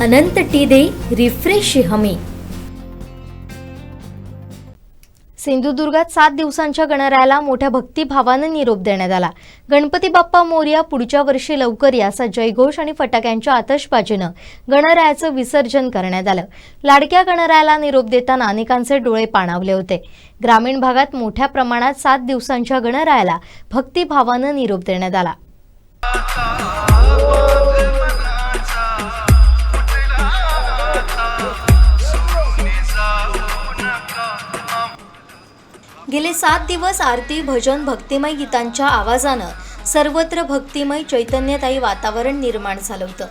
अनंत T दे refresh हमी. सिंधुदुर्गात सात दिवसांच्या गणरायाला मोठ्या भक्तिभावानं निरोप देण्यात आला. गणपती बाप्पा मोर्या पुढच्या वर्षी लवकर या असा जयघोष आणि फटाक्यांच्या आतषबाजीनं गणरायाचं विसर्जन करण्यात आलं. लाडक्या गणरायाला निरोप देताना अनेकांचे डोळे पाणावले होते. ग्रामीण भागात मोठ्या प्रमाणात सात दिवसांच्या गणरायाला भक्तिभावानं निरोप देण्यात आला. गेले सात दिवस आरती भजन भक्तिमय गीतांच्या आवाजानं सर्वत्र भक्तिमय चैतन्यदायी वातावरण निर्माण झालं होतं.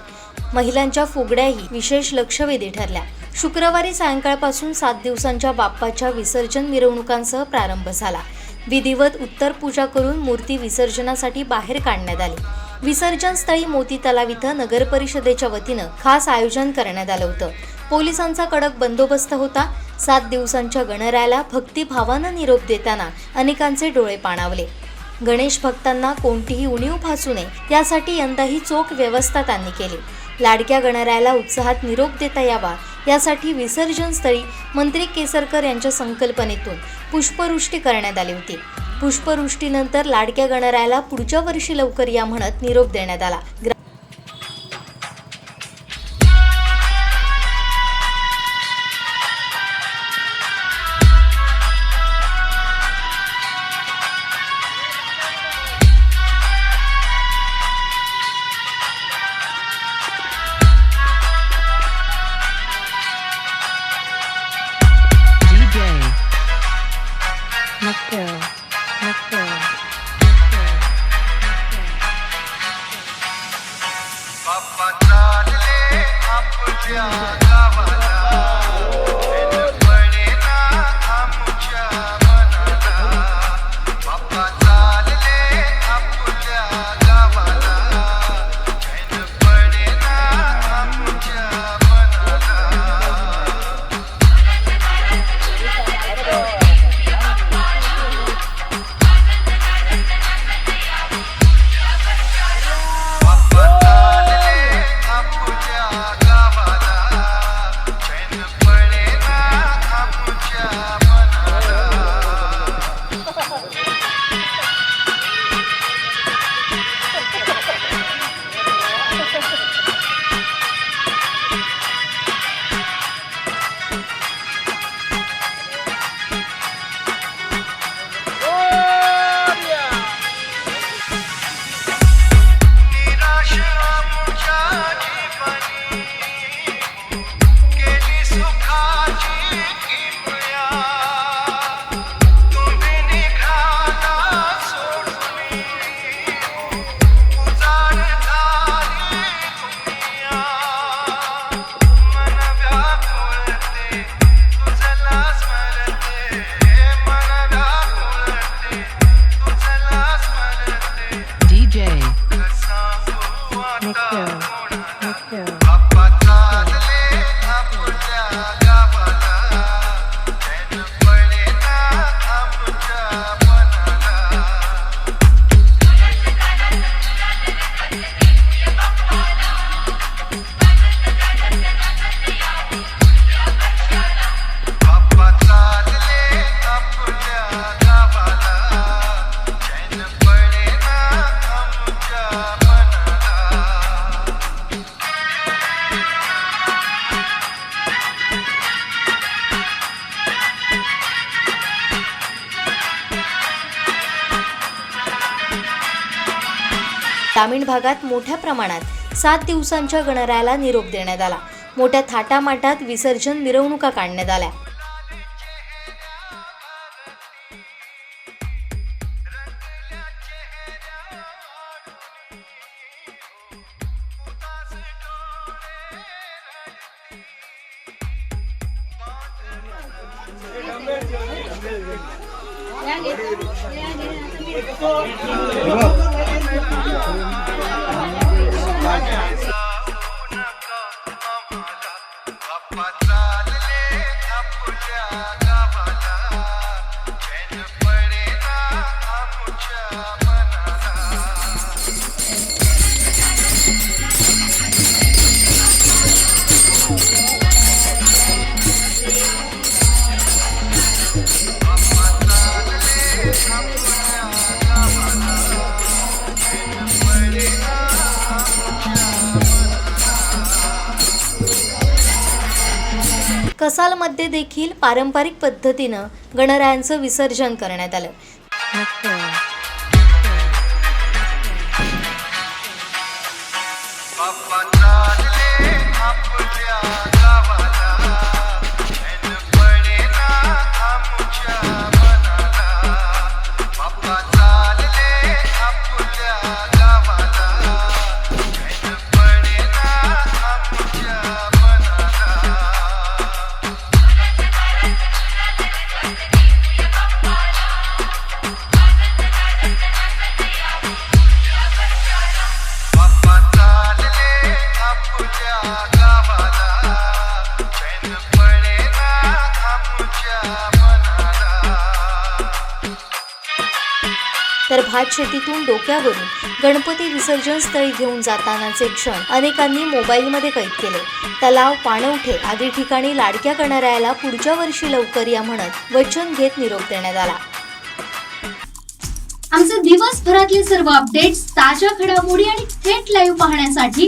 महिलांच्या फुगड्याही विशेष लक्षवेधी ठरल्या. शुक्रवारी सायंकाळपासून सात दिवसांच्या बाप्पाच्या विसर्जन मिरवणुकांसह प्रारंभ झाला. विधिवत उत्तर पूजा करून मूर्ती विसर्जनासाठी बाहेर काढण्यात आली. विसर्जन स्थळी मोती तलाव इथं नगर परिषदेच्या वतीनं खास आयोजन करण्यात आलं होतं. पोलिसांचा कडक बंदोबस्त होता. सात दिवसांच्या गणरायाला भक्तिभावानं निरोप देताना अनेकांचे डोळे पाणावले. गणेश भक्तांना कोणतीही उणीव भासू नये यासाठी यंदाही चोख व्यवस्था त्यांनी केली. लाडक्या गणरायाला उत्साहात निरोप देता यावा यासाठी विसर्जन स्थळी मंत्री केसरकर यांच्या संकल्पनेतून पुष्पवृष्टी करण्यात आली होती. पुष्पवृष्टीनंतर लाडक्या गणरायाला पुढच्या वर्षी लवकर या म्हणत निरोप देण्यात आला. yeah. ग्रामीण भागात मोठ्या प्रमाणात सात दिवसांच्या गणरायाला निरोप देण्यात आला. मोठ्या थाटामाटात विसर्जन मिरवणुका काढण्यात आल्या. कसालमध्ये देखील पारंपरिक पद्धतीनं गणरायांचं विसर्जन करण्यात आलं. तर भात शेतीतून डोक्यावरून गणपती विसर्जन स्थळी घेऊन जातानाचे क्षण अनेकांनी मोबाईलमध्ये कैद केले. तलाव पाणवठे आदी ठिकाणी लाडक्या गणरायाला पुढच्या वर्षी लवकर या म्हणत वचन घेत निरोप देण्यात आला. आमचे दिवसभरातले सर्व अपडेट्स ताज्या घडामोडी आणि थेट लाईव्ह पाहण्यासाठी